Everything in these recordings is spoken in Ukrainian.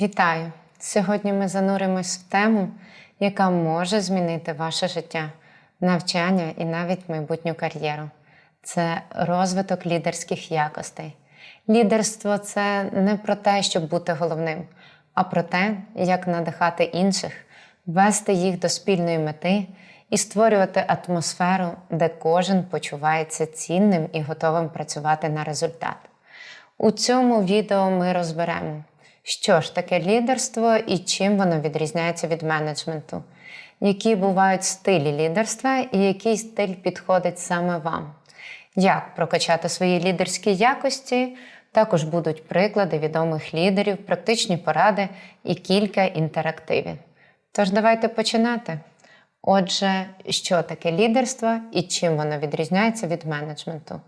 Вітаю! Сьогодні ми зануримось в тему, яка може змінити ваше життя, навчання і навіть майбутню кар'єру. Це розвиток лідерських якостей. Лідерство це не про те, щоб бути головним, а про те, як надихати інших, вести їх до спільної мети і створювати атмосферу, де кожен почувається цінним і готовим працювати на результат. У цьому відео ми розберемо, що ж таке лідерство і чим воно відрізняється від менеджменту, які бувають стилі лідерства і який стиль підходить саме вам, як прокачати свої лідерські якості. Також будуть приклади відомих лідерів, практичні поради і кілька інтерактивів. Тож давайте починати. Отже, що таке лідерство і чим воно відрізняється від менеджменту?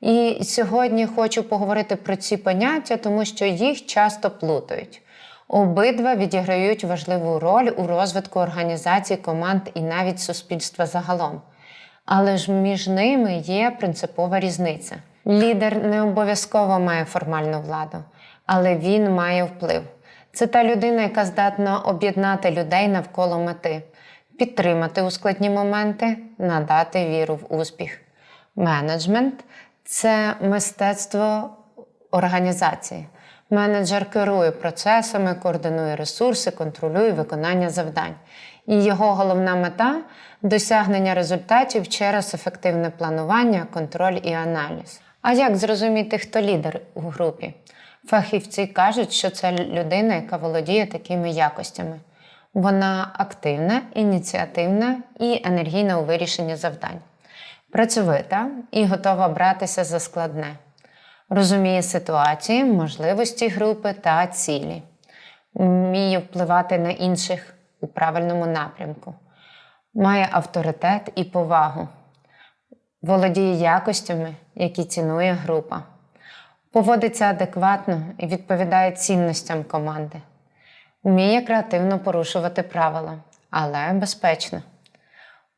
І сьогодні хочу поговорити про ці поняття, тому що їх часто плутають. Обидва відіграють важливу роль у розвитку організацій, команд і навіть суспільства загалом. Але ж між ними є принципова різниця. Лідер не обов'язково має формальну владу, але він має вплив. Це та людина, яка здатна об'єднати людей навколо мети, підтримати у складні моменти, надати віру в успіх. Менеджмент це мистецтво організації. Менеджер керує процесами, координує ресурси, контролює виконання завдань. І його головна мета досягнення результатів через ефективне планування, контроль і аналіз. А як зрозуміти, хто лідер у групі? Фахівці кажуть, що це людина, яка володіє такими якостями. Вона активна, ініціативна і енергійна у вирішенні завдань, працьовита і готова братися за складне, розуміє ситуації, можливості групи та цілі, вміє впливати на інших у правильному напрямку, має авторитет і повагу, володіє якостями, які цінує група, поводиться адекватно і відповідає цінностям команди. Вміє креативно порушувати правила, але безпечно.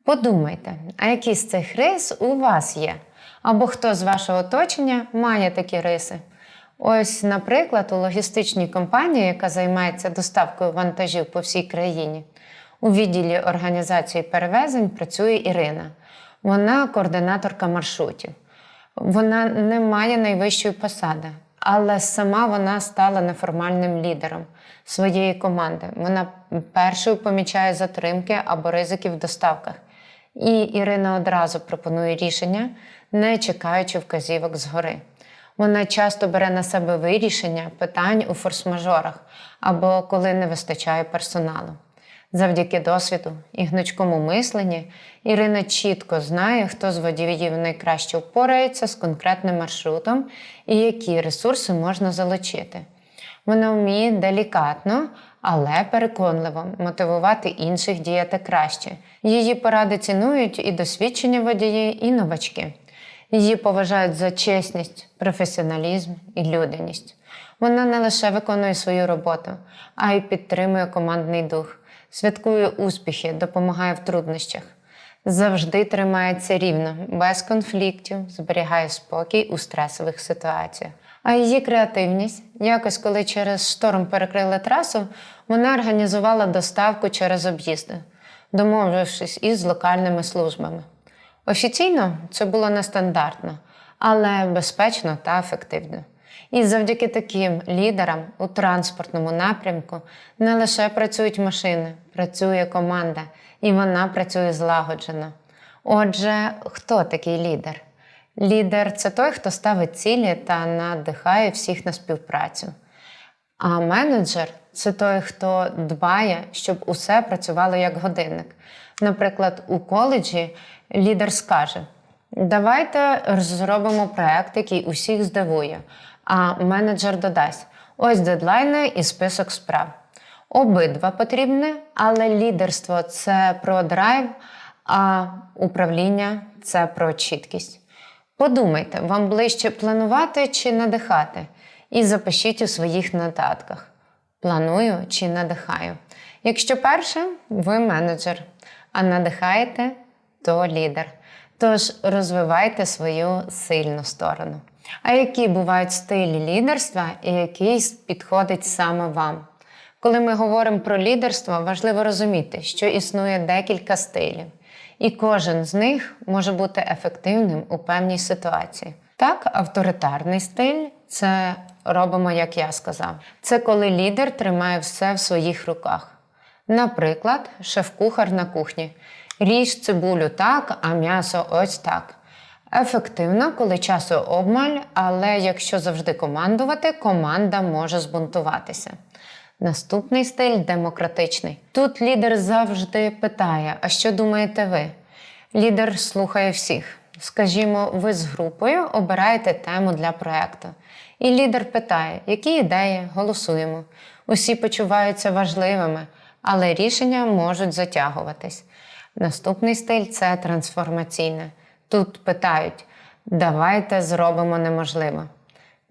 Подумайте, а які з цих рис у вас є? Або хто з вашого оточення має такі риси? Ось, наприклад, у логістичній компанії, яка займається доставкою вантажів по всій країні, у відділі організації перевезень працює Ірина. Вона координаторка маршрутів. Вона не має найвищої посади, але сама вона стала неформальним лідером своєї команди. Вона першою помічає затримки або ризики в доставках. І Ірина одразу пропонує рішення, не чекаючи вказівок згори. Вона часто бере на себе вирішення питань у форс-мажорах або коли не вистачає персоналу. Завдяки досвіду і гнучкому мисленні Ірина чітко знає, хто з водіїв найкраще впорається з конкретним маршрутом і які ресурси можна залучити. Вона вміє делікатно, але переконливо мотивувати інших діяти краще. Її поради цінують і досвідчені водії, і новачки. Її поважають за чесність, професіоналізм і людяність. Вона не лише виконує свою роботу, а й підтримує командний дух, святкує успіхи, допомагає в труднощах. Завжди тримається рівно, без конфліктів, зберігає спокій у стресових ситуаціях. А її креативність, якось коли через шторм перекрили трасу, вона організувала доставку через об'їзди, домовившись із локальними службами. Офіційно це було нестандартно, але безпечно та ефективно. І завдяки таким лідерам у транспортному напрямку не лише працюють машини, працює команда, і вона працює злагоджено. Отже, хто такий лідер? Лідер це той, хто ставить цілі та надихає всіх на співпрацю. А менеджер це той, хто дбає, щоб усе працювало як годинник. Наприклад, у коледжі лідер скаже: давайте зробимо проект, який усіх здивує. А менеджер додасть: ось дедлайни і список справ. Обидва потрібні, але лідерство це про драйв, а управління це про чіткість. Подумайте, вам ближче планувати чи надихати, і запишіть у своїх нотатках: планую чи надихаю. Якщо перше, ви менеджер, а надихаєте, то лідер. Тож розвивайте свою сильну сторону. А які бувають стилі лідерства і який підходить саме вам? Коли ми говоримо про лідерство, важливо розуміти, що існує декілька стилів, і кожен з них може бути ефективним у певній ситуації. Так, авторитарний стиль це робимо, як я сказав. Це коли лідер тримає все в своїх руках. Наприклад, шеф-кухар на кухні. Ріж цибулю так, а м'ясо ось так. Ефективно, коли часу обмаль, але якщо завжди командувати, команда може збунтуватися. Наступний стиль демократичний. Тут лідер завжди питає: а що думаєте ви? Лідер слухає всіх. Скажімо, ви з групою обираєте тему для проекту. І лідер питає, які ідеї голосуємо. Усі почуваються важливими, але рішення можуть затягуватись. Наступний стиль це трансформаційне. Тут питають: давайте зробимо неможливе.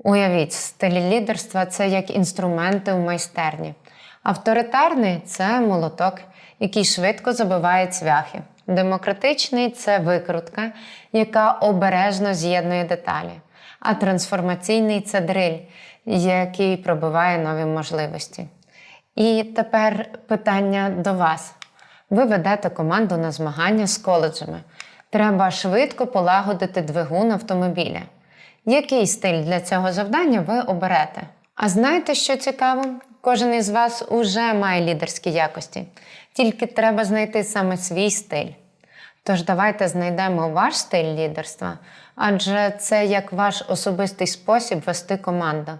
Уявіть, стиль лідерства це як інструменти в майстерні. Авторитарний це молоток, який швидко забиває цвяхи. Демократичний це викрутка, яка обережно з'єднує деталі. А трансформаційний це дриль, який пробиває нові можливості. І тепер питання до вас. Ви ведете команду на змагання з коледжами. Треба швидко полагодити двигун автомобіля. Який стиль для цього завдання ви оберете? А знаєте, що цікаво? Кожен із вас уже має лідерські якості, тільки треба знайти саме свій стиль. Тож давайте знайдемо ваш стиль лідерства, адже це як ваш особистий спосіб вести команду,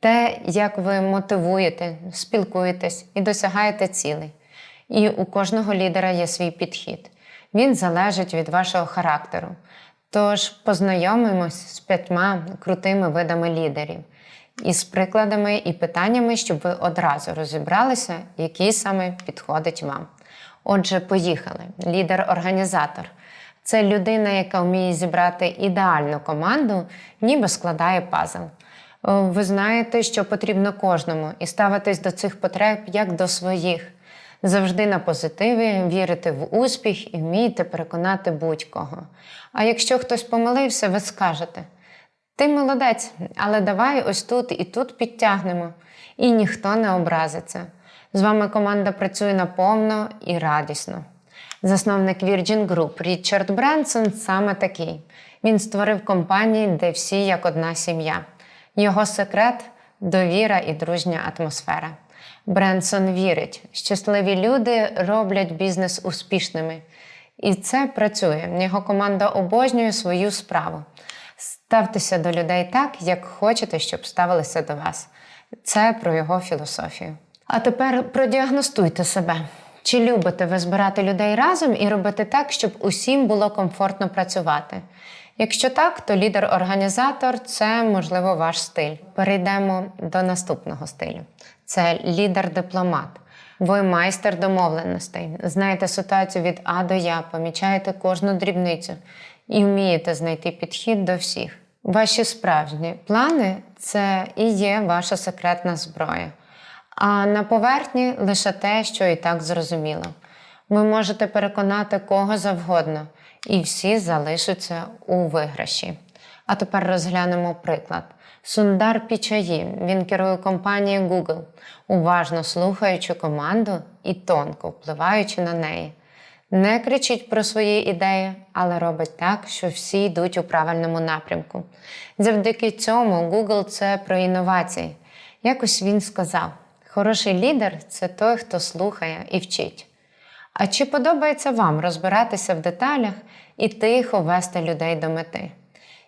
те, як ви мотивуєте, спілкуєтесь і досягаєте цілей. І у кожного лідера є свій підхід. Він залежить від вашого характеру. Тож познайомимось з п'ятьма крутими видами лідерів із прикладами і питаннями, щоб ви одразу розібралися, який саме підходить вам. Отже, поїхали. Лідер-організатор це людина, яка вміє зібрати ідеальну команду, ніби складає пазл. Ви знаєте, що потрібно кожному, і ставитись до цих потреб як до своїх. Завжди на позитиві, вірити в успіх і вмієте переконати будь-кого. А якщо хтось помилився, ви скажете: ти молодець, але давай ось тут і тут підтягнемо, і ніхто не образиться. З вами команда працює наповно і радісно. Засновник Virgin Group Річард Бренсон саме такий. Він створив компанії, де всі як одна сім'я. Його секрет довіра і дружня атмосфера. Бренсон вірить, щасливі люди роблять бізнес успішними. І це працює. Його команда обожнює свою справу. Ставтеся до людей так, як хочете, щоб ставилися до вас. Це про його філософію. А тепер продіагностуйте себе. Чи любите ви збирати людей разом і робити так, щоб усім було комфортно працювати? Якщо так, то лідер-організатор це можливо ваш стиль. Перейдемо до наступного стилю: це лідер-дипломат. Ви майстер домовленостей, знаєте ситуацію від А до Я, помічаєте кожну дрібницю і вмієте знайти підхід до всіх. Ваші справжні плани це і є ваша секретна зброя. А на поверхні лише те, що і так зрозуміло. Ви можете переконати кого завгодно, і всі залишаться у виграші. А тепер розглянемо приклад. Сундар Пічаї, він керує компанією Google, уважно слухаючи команду і тонко впливаючи на неї. Не кричить про свої ідеї, але робить так, що всі йдуть у правильному напрямку. Завдяки цьому Google це про інновації. Якось він сказав: хороший лідер це той, хто слухає і вчить. А чи подобається вам розбиратися в деталях і тихо вести людей до мети?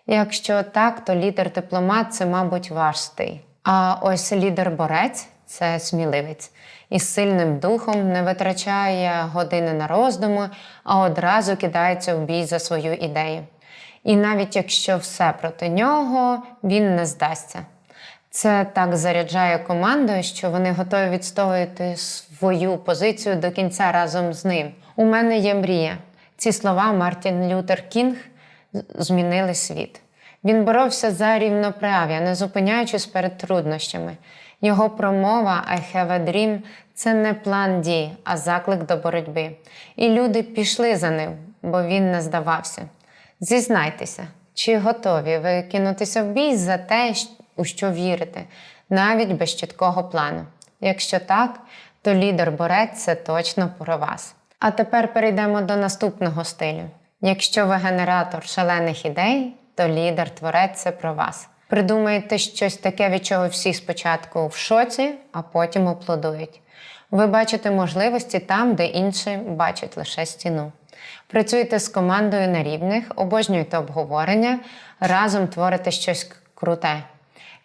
Якщо так, то лідер-дипломат це, мабуть, ваш стиль. А ось лідер-борець це сміливець. Із сильним духом не витрачає години на роздуми, а одразу кидається в бій за свою ідею. І навіть якщо все проти нього, він не здасться. Це так заряджає командою, що вони готові відстоювати свою позицію до кінця разом з ним. У мене є мрія. Ці слова Мартін Лютер Кінг змінили світ. Він боровся за рівноправ'я, не зупиняючись перед труднощами. Його промова «I have a dream» – це не план дій, а заклик до боротьби. І люди пішли за ним, бо він не здавався. Зізнайтеся, чи готові ви кинутися в бій за те, у що вірите, навіть без чіткого плану. Якщо так, то лідер-борець це точно про вас. А тепер перейдемо до наступного стилю. Якщо ви генератор шалених ідей, то лідер-творець це про вас. Придумаєте щось таке, від чого всі спочатку в шоці, а потім аплодують. Ви бачите можливості там, де інші бачать лише стіну. Працюєте з командою на рівних, обожнюєте обговорення, разом творите щось круте.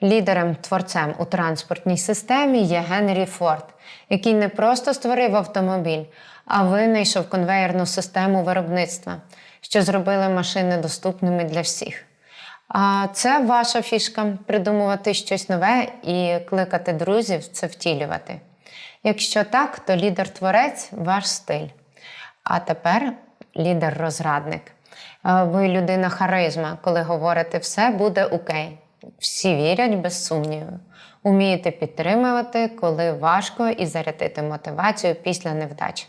Лідером творцем у транспортній системі є Генрі Форд, який не просто створив автомобіль, а винайшов конвеєрну систему виробництва, що зробили машини доступними для всіх. А це ваша фішка придумувати щось нове і кликати друзів це втілювати. Якщо так, то лідер-творець ваш стиль. А тепер лідер-розрадник. Ви людина харизма, коли говорите все буде окей. Всі вірять без сумніву. Умієте підтримувати, коли важко, і зарядити мотивацію після невдач.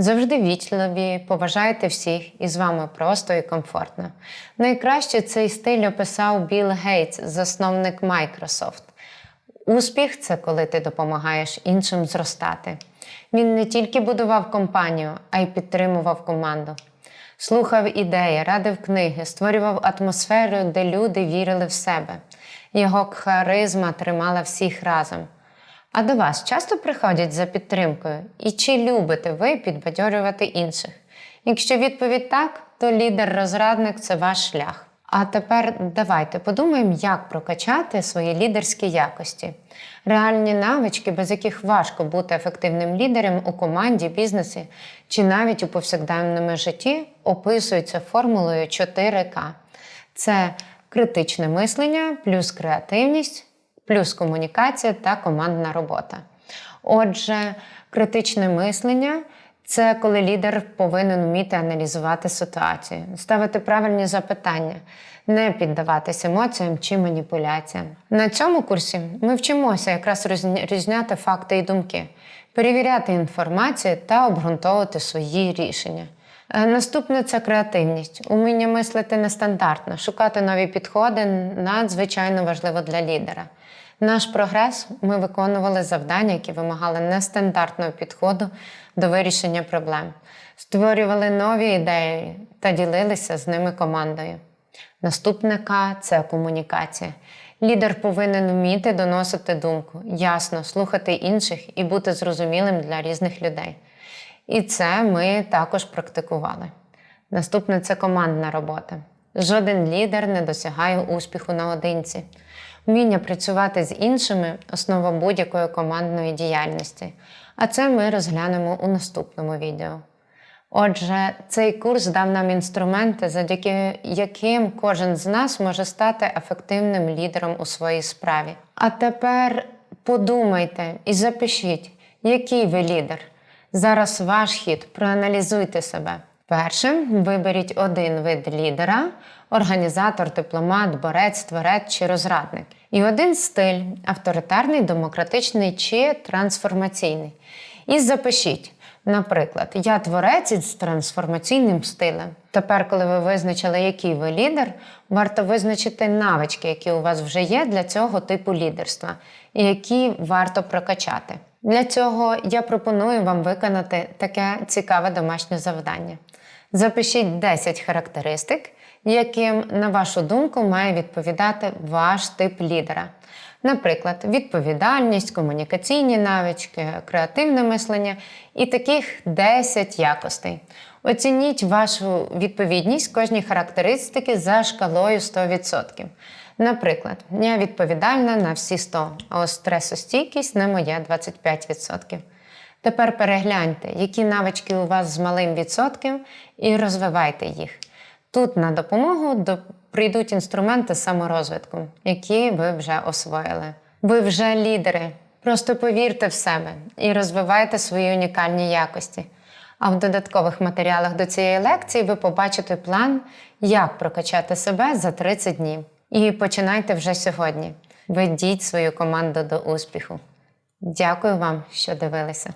Завжди вічливі, поважайте всіх, і з вами просто і комфортно. Найкраще цей стиль описав Білл Гейтс, засновник Microsoft. Успіх це коли ти допомагаєш іншим зростати. Він не тільки будував компанію, а й підтримував команду. Слухав ідеї, радив книги, створював атмосферу, де люди вірили в себе. Його харизма тримала всіх разом. А до вас часто приходять за підтримкою? І чи любите ви підбадьорювати інших? Якщо відповідь так, то лідер-розрадник це ваш шлях. А тепер давайте подумаємо, як прокачати свої лідерські якості. Реальні навички, без яких важко бути ефективним лідером у команді, бізнесі чи навіть у повсякденному житті, описуються формулою 4К. Це критичне мислення, плюс креативність, плюс комунікація та командна робота. Отже, критичне мислення це коли лідер повинен вміти аналізувати ситуацію, ставити правильні запитання, не піддаватись емоціям чи маніпуляціям. На цьому курсі ми вчимося якраз розрізняти факти і думки, перевіряти інформацію та обґрунтовувати свої рішення. Е, Наступне це креативність, уміння мислити нестандартно, шукати нові підходи надзвичайно важливо для лідера. Наш прогрес ми виконували завдання, які вимагали нестандартного підходу до вирішення проблем, створювали нові ідеї та ділилися з ними командою. Наступне К це комунікація. Лідер повинен вміти доносити думку, ясно слухати інших і бути зрозумілим для різних людей. І це ми також практикували. Наступне це командна робота. Жоден лідер не досягає успіху наодинці. Вміння працювати з іншими основа будь-якої командної діяльності. А це ми розглянемо у наступному відео. Отже, цей курс дав нам інструменти, завдяки яким кожен з нас може стати ефективним лідером у своїй справі. А тепер подумайте і запишіть, який ви лідер. Зараз ваш хід, проаналізуйте себе. Першим виберіть один вид лідера: організатор, дипломат, борець, творець чи розрадник. І один стиль авторитарний, демократичний чи трансформаційний. І запишіть. Наприклад, я творець із трансформаційним стилем. Тепер, коли ви визначили, який ви лідер, варто визначити навички, які у вас вже є для цього типу лідерства, і які варто прокачати. Для цього я пропоную вам виконати таке цікаве домашнє завдання. Запишіть 10 характеристик, яким, на вашу думку, має відповідати ваш тип лідера. Наприклад, відповідальність, комунікаційні навички, креативне мислення і таких 10 якостей. Оцініть вашу відповідність кожній характеристики за шкалою 100%. Наприклад, я відповідальна на всі 100, а ось стресостійкість на моє 25%. Тепер перегляньте, які навички у вас з малим відсотком, і розвивайте їх. Тут на допомогу до- прийдуть інструменти саморозвитку, які ви вже освоїли. Ви вже лідери. Просто повірте в себе і розвивайте свої унікальні якості. А в додаткових матеріалах до цієї лекції ви побачите план, як прокачати себе за 30 днів. І починайте вже сьогодні. Ведіть свою команду до успіху. Дякую вам, що дивилися.